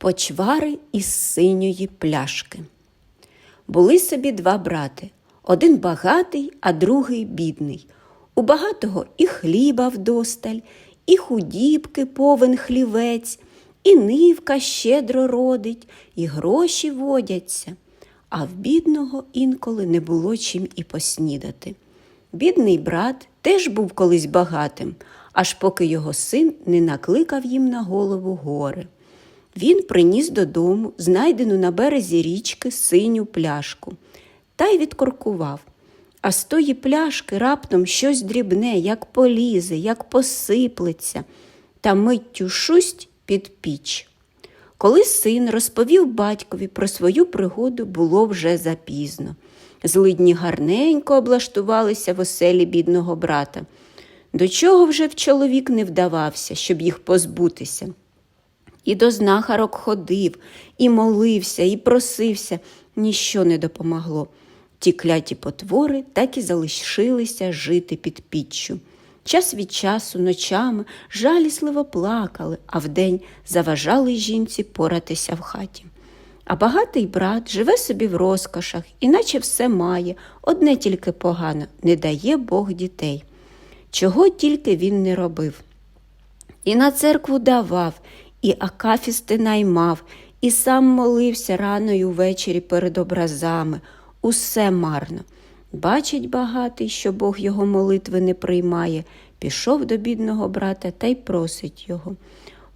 Почвари із синьої пляшки. Були собі два брати один багатий, а другий бідний. У багатого і хліба вдосталь, і худібки повен хлівець, і нивка щедро родить, і гроші водяться. А в бідного інколи не було чим і поснідати. Бідний брат теж був колись багатим, аж поки його син не накликав їм на голову гори. Він приніс додому знайдену на березі річки синю пляшку та й відкоркував. А з тої пляшки раптом щось дрібне, як полізе, як посиплеться, та миттю шусть під піч. Коли син розповів батькові про свою пригоду, було вже запізно. Злидні гарненько облаштувалися в оселі бідного брата. До чого вже в чоловік не вдавався, щоб їх позбутися. І до знахарок ходив, і молився, і просився, ніщо не допомогло. Ті кляті потвори так і залишилися жити під піччю. Час від часу ночами жалісливо плакали, а вдень заважали жінці поратися в хаті. А багатий брат живе собі в розкошах, іначе все має, одне тільки погано не дає Бог дітей. Чого тільки він не робив. І на церкву давав, і акафісти наймав, і сам молився рано й увечері перед образами. Усе марно. Бачить багатий, що Бог його молитви не приймає, пішов до бідного брата та й просить його.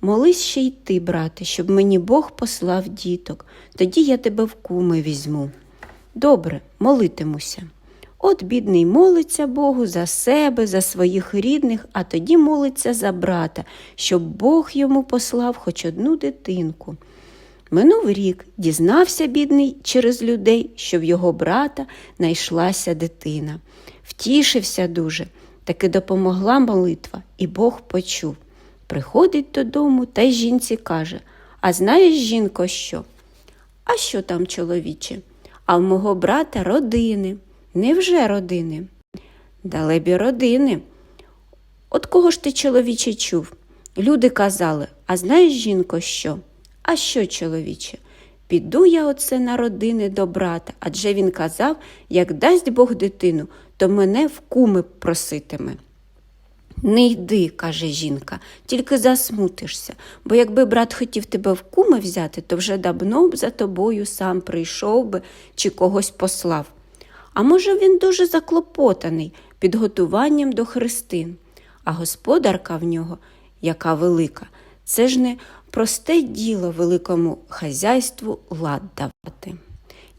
Молись ще й ти, брате, щоб мені Бог послав діток, тоді я тебе в куми візьму. Добре, молитимуся. От бідний молиться Богу за себе, за своїх рідних, а тоді молиться за брата, щоб Бог йому послав хоч одну дитинку. Минув рік, дізнався бідний через людей, що в його брата найшлася дитина. Втішився дуже, таки допомогла молитва, і Бог почув. Приходить додому та й жінці каже А знаєш, жінко, що? А що там, чоловіче? А в мого брата родини. Невже родини? Далебі родини. От кого ж ти, чоловіче, чув? Люди казали, а знаєш, жінко, що? А що, чоловіче? Піду я оце на родини до брата, адже він казав, як дасть Бог дитину, то мене в куми проситиме. Не йди, каже жінка, тільки засмутишся, бо якби брат хотів тебе в куми взяти, то вже давно б за тобою сам прийшов би чи когось послав. А може, він дуже заклопотаний підготуванням до хрестин, а господарка в нього, яка велика, це ж не просте діло великому хазяйству лад давати.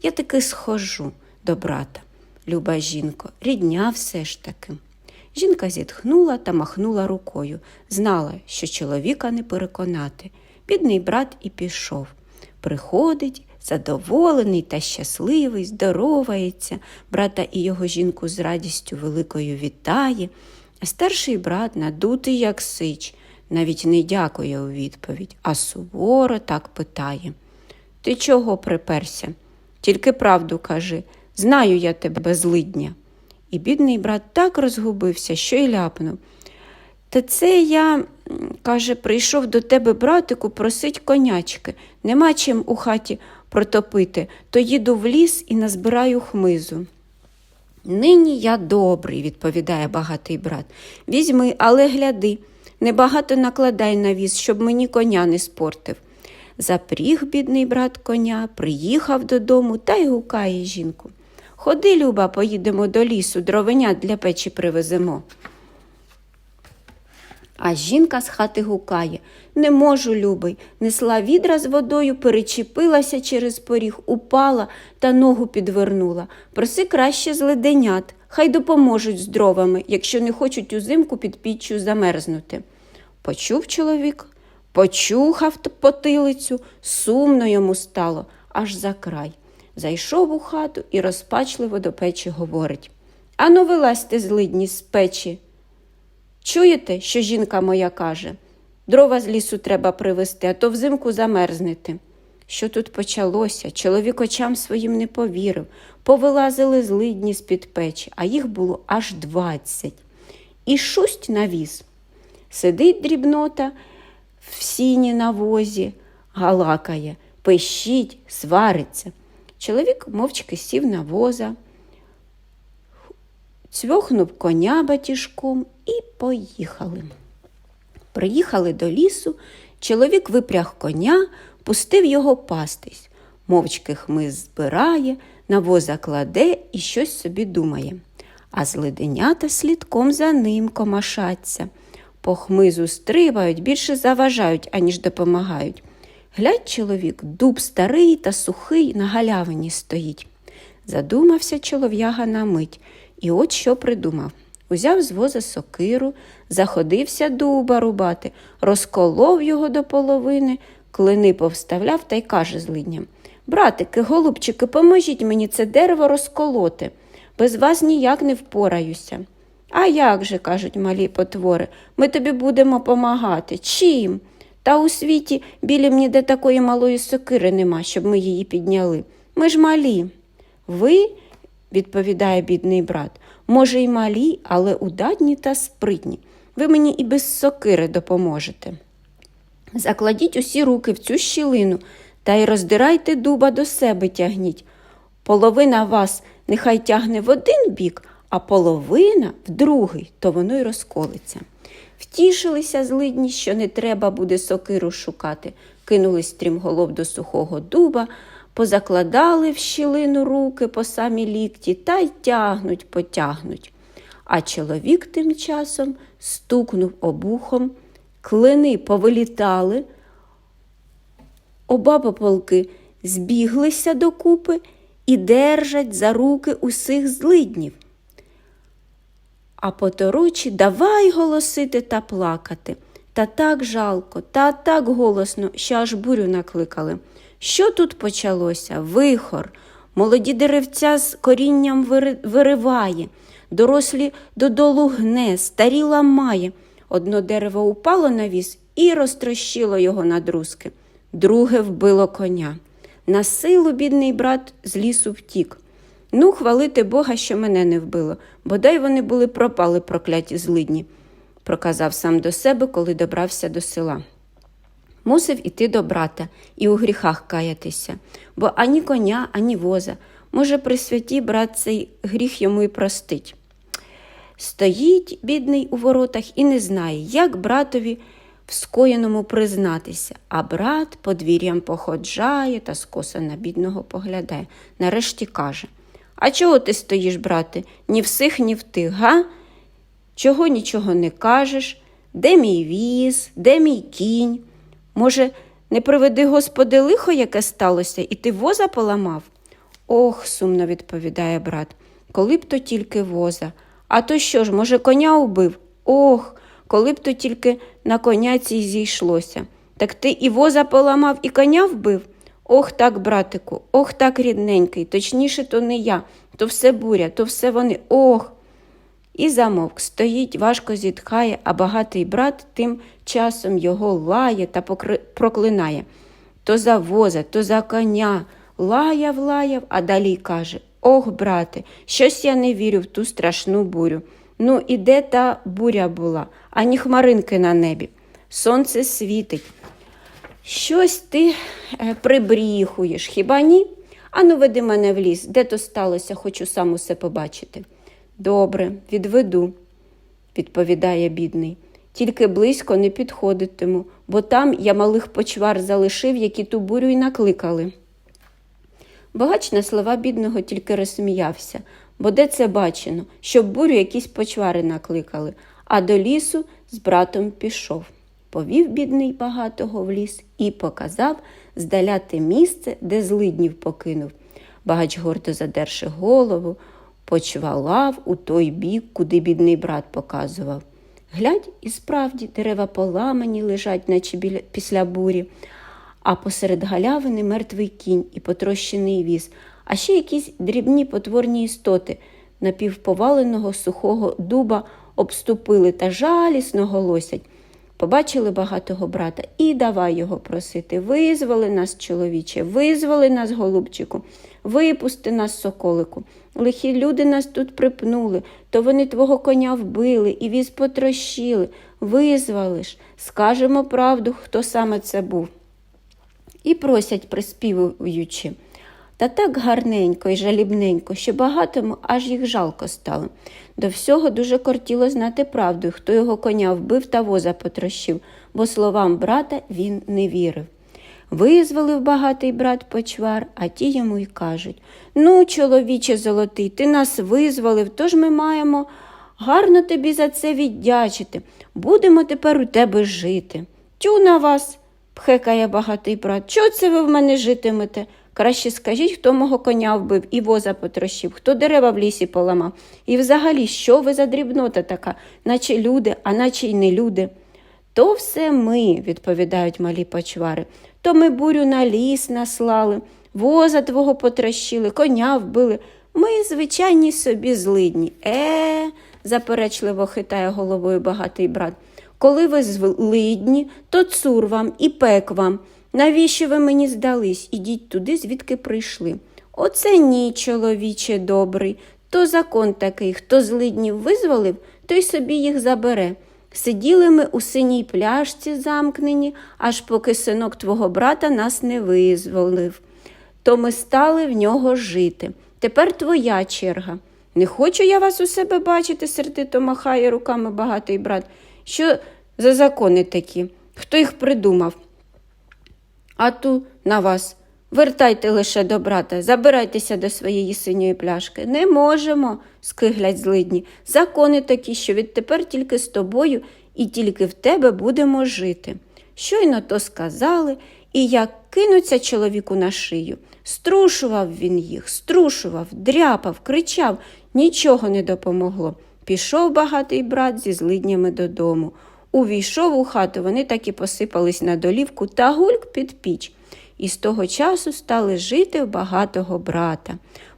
Я таки схожу до брата, люба жінко, рідня все ж таки. Жінка зітхнула та махнула рукою, знала, що чоловіка не переконати. Бідний брат і пішов. Приходить, задоволений та щасливий, здоровається, брата і його жінку з радістю великою вітає, а старший брат, надутий, як сич, навіть не дякує у відповідь, а суворо так питає. Ти чого приперся? Тільки правду кажи, знаю я тебе злидня. І бідний брат так розгубився, що й ляпнув. Та це я, каже, прийшов до тебе, братику, просить конячки. Нема чим у хаті протопити, то їду в ліс і назбираю хмизу. Нині я добрий, відповідає багатий брат. Візьми, але гляди, небагато накладай на віз, щоб мені коня не спортив. Запріг бідний брат коня, приїхав додому та й гукає жінку. Ходи, Люба, поїдемо до лісу, дровенят для печі привеземо. А жінка з хати гукає Не можу, любий. Несла відра з водою, перечепилася через поріг, упала та ногу підвернула. Проси краще з леденят, хай допоможуть з дровами, якщо не хочуть узимку під піччю замерзнути. Почув чоловік, почухав потилицю, сумно йому стало, аж за край. Зайшов у хату і розпачливо до печі говорить Ану, вилазьте злидні з печі. Чуєте, що жінка моя каже? Дрова з лісу треба привезти, а то взимку замерзнете. Що тут почалося? Чоловік очам своїм не повірив. Повилазили злидні з-під печі, а їх було аж двадцять. І шусть на віз. Сидить дрібнота в сіні на возі, галакає, пищить, свариться. Чоловік мовчки сів на воза, цьвохнув коня батіжком і поїхали. Приїхали до лісу, чоловік випряг коня, пустив його пастись. Мовчки хмиз збирає, на воза кладе і щось собі думає. А злиденята слідком за ним комашаться. По хмизу стрибають, більше заважають, аніж допомагають. Глядь, чоловік, дуб старий та сухий на галявині стоїть. Задумався чолов'яга на мить, і от що придумав. Узяв з воза сокиру, заходився дуба рубати, розколов його до половини, клини повставляв та й каже злидням Братики, голубчики, поможіть мені це дерево розколоти. Без вас ніяк не впораюся. А як же, кажуть малі потвори, ми тобі будемо помагати. Чим? Та у світі білім ніде такої малої сокири нема, щоб ми її підняли. Ми ж малі. Ви, відповідає бідний брат, може, й малі, але удатні та спритні. Ви мені і без сокири допоможете. Закладіть усі руки в цю щілину та й роздирайте дуба до себе тягніть. Половина вас нехай тягне в один бік, а половина в другий, то воно й розколиться. Втішилися злидні, що не треба буде сокиру шукати, кинулись стрімголов до сухого дуба, позакладали в щілину руки по самі лікті та й тягнуть, потягнуть. А чоловік тим часом стукнув обухом, клини повилітали, оба пополки збіглися докупи і держать за руки усіх злиднів. А поторочі давай голосити та плакати. Та так жалко, та так голосно, що аж бурю накликали. Що тут почалося? Вихор. Молоді деревця з корінням вириває, дорослі додолу гне, старі ламає. Одно дерево упало на віз і розтрощило його на друзки. Друге вбило коня. На силу бідний брат з лісу втік. Ну, хвалити Бога, що мене не вбило, бодай вони були пропали прокляті злидні, проказав сам до себе, коли добрався до села. Мусив іти до брата і у гріхах каятися, бо ані коня, ані воза. Може, при святі брат цей гріх йому і простить. Стоїть, бідний у воротах, і не знає, як братові в скоєному признатися, а брат подвір'ям походжає та скоса на бідного поглядає. Нарешті каже А чого ти стоїш, брате? Ні в сих, ні в тих, га? Чого нічого не кажеш? Де мій віз, де мій кінь? Може, не приведи Господи лихо, яке сталося, і ти воза поламав? Ох, сумно відповідає брат, коли б то тільки воза. А то що ж, може, коня убив? Ох, коли б то тільки на коняці й зійшлося. Так ти і воза поламав, і коня вбив? Ох так, братику, ох так, рідненький, точніше, то не я, то все буря, то все вони, ох. І замовк, стоїть, важко зітхає, а багатий брат тим часом його лає та покри... проклинає. То за воза, то за коня. Лаяв, лаяв, а далі каже Ох, брате, щось я не вірю в ту страшну бурю. Ну, і де та буря була, ані хмаринки на небі. Сонце світить. Щось ти е, прибріхуєш, хіба ні? Ану, веди мене в ліс, де то сталося, хочу сам усе побачити. Добре, відведу, відповідає бідний. Тільки близько не підходитиму, бо там я малих почвар залишив, які ту бурю й накликали. Богач на слова бідного тільки розсміявся, бо де це бачено, щоб бурю якісь почвари накликали, а до лісу з братом пішов. Повів бідний багатого в ліс і показав здаля те місце, де злиднів покинув. Багач гордо задерши голову, почвалав у той бік, куди бідний брат показував. Глядь, і справді дерева поламані лежать, наче біля, після бурі, а посеред галявини мертвий кінь і потрощений віз, а ще якісь дрібні потворні істоти напівповаленого сухого дуба обступили та жалісно голосять. Побачили багатого брата і давай його просити. Визволи нас, чоловіче, визволи нас, голубчику, випусти нас, соколику. Лихі люди нас тут припнули, то вони твого коня вбили і віз потрощили. Визволиш, скажемо правду, хто саме це був. і просять, приспівуючи. Та так гарненько і жалібненько, що багатому аж їх жалко стало. До всього дуже кортіло знати правду, хто його коня вбив та воза потрощив, бо словам брата він не вірив. Визволив багатий брат почвар, а ті йому й кажуть Ну, чоловіче золотий, ти нас визволив, тож ми маємо гарно тобі за це віддячити. Будемо тепер у тебе жити. Тю на вас, пхекає багатий брат. Чого це ви в мене житимете? Краще скажіть, хто мого коня вбив і воза потрощив, хто дерева в лісі поламав. І взагалі, що ви за дрібнота така, наче люди, а наче й не люди. То все ми, відповідають малі почвари. То ми бурю на ліс наслали, воза твого потрощили, коня вбили. Ми звичайні собі злидні. Е, заперечливо хитає головою багатий брат. Коли ви злидні, то цур вам і пек вам. Навіщо ви мені здались? Ідіть туди, звідки прийшли. Оце ні, чоловіче добрий. То закон такий, хто злиднів визволив, той собі їх забере. Сиділи ми у синій пляшці замкнені, аж поки синок твого брата нас не визволив. То ми стали в нього жити. Тепер твоя черга. Не хочу я вас у себе бачити, сердито махає руками багатий брат. Що за закони такі? Хто їх придумав? А ту на вас. Вертайте лише до брата, забирайтеся до своєї синьої пляшки. Не можемо, скиглять злидні. Закони такі, що відтепер тільки з тобою і тільки в тебе будемо жити. Щойно то сказали, і як кинуться чоловіку на шию. Струшував він їх, струшував, дряпав, кричав, нічого не допомогло. Пішов багатий брат зі злиднями додому. Увійшов у хату, вони так і посипались на долівку та гульк під піч. І з того часу стали жити в багатого брата.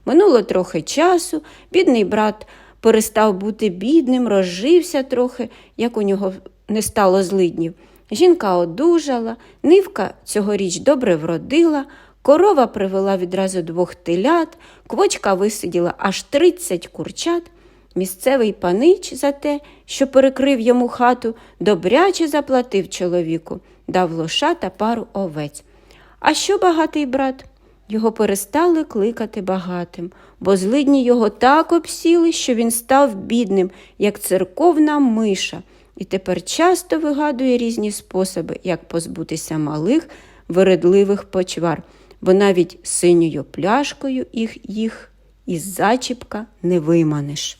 Минуло трохи часу, бідний брат перестав бути бідним, розжився трохи, як у нього не стало злиднів. Жінка одужала, нивка цьогоріч добре вродила, корова привела відразу двох телят, квочка висиділа аж тридцять курчат. Місцевий панич за те, що перекрив йому хату, добряче заплатив чоловіку, дав лоша та пару овець. А що багатий брат? Його перестали кликати багатим, бо злидні його так обсіли, що він став бідним, як церковна миша, і тепер часто вигадує різні способи, як позбутися малих, вередливих почвар, бо навіть синьою пляшкою їх, їх із зачіпка не виманиш.